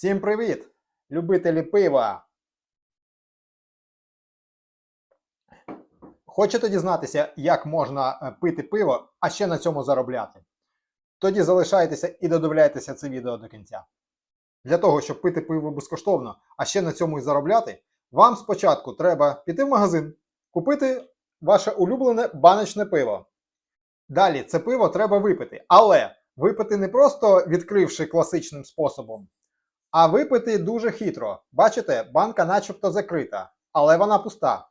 Всім привіт! Любителі пива! Хочете дізнатися, як можна е, пити пиво, а ще на цьому заробляти? Тоді залишайтеся і додивляйтеся це відео до кінця. Для того, щоб пити пиво безкоштовно, а ще на цьому і заробляти, вам спочатку треба піти в магазин, купити ваше улюблене баночне пиво. Далі це пиво треба випити, але випити не просто відкривши класичним способом, а випити дуже хитро. Бачите, банка начебто закрита, але вона пуста.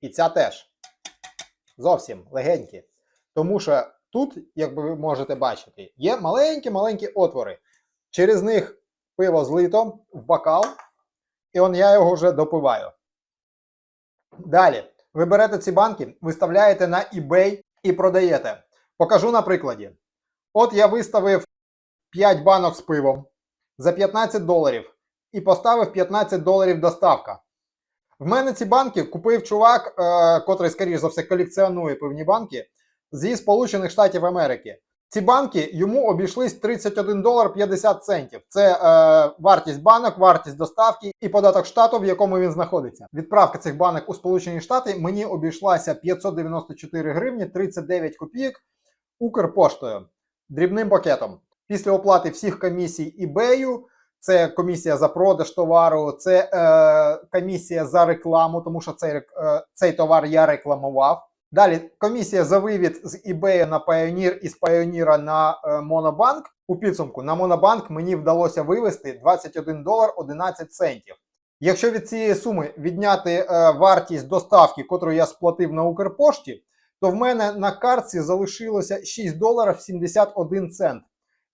І ця теж. Зовсім легенькі. Тому що тут, як ви можете бачити, є маленькі-маленькі отвори. Через них пиво злито в бокал, і он я його вже допиваю. Далі, ви берете ці банки, виставляєте на eBay і продаєте. Покажу на прикладі. От я виставив 5 банок з пивом за 15 доларів і поставив 15 доларів доставка. В мене ці банки купив чувак, е, котрий, скоріш за все, колекціонує пивні банки зі Сполучених Штатів Америки. Ці банки йому обійшлись 31 долар 50 центів. Це е, вартість банок, вартість доставки і податок штату, в якому він знаходиться. Відправка цих банок у Сполучені Штати мені обійшлася 594 гривні 39 копійок Укрпоштою дрібним пакетом. Після оплати всіх комісій eBay, це комісія за продаж товару, це е, комісія за рекламу, тому що цей, е, цей товар я рекламував. Далі комісія за вивід з eBay на Payoneer і з Payoneer на е. У підсумку на Monobank мені вдалося вивести 21 долар 11 центів. Якщо від цієї суми відняти е, вартість доставки, котру я сплатив на Укрпошті, то в мене на картці залишилося 6 доларів 71 цент.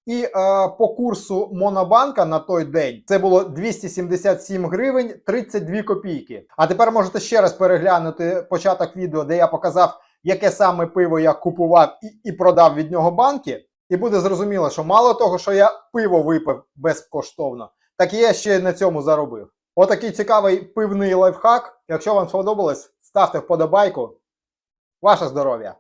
І е, по курсу Монобанка на той день це було 277 гривень 32 копійки. А тепер можете ще раз переглянути початок відео, де я показав, яке саме пиво я купував і, і продав від нього банки. І буде зрозуміло, що мало того, що я пиво випив безкоштовно, так я ще на цьому заробив. Отакий цікавий пивний лайфхак. Якщо вам сподобалось, ставте вподобайку. Ваше здоров'я!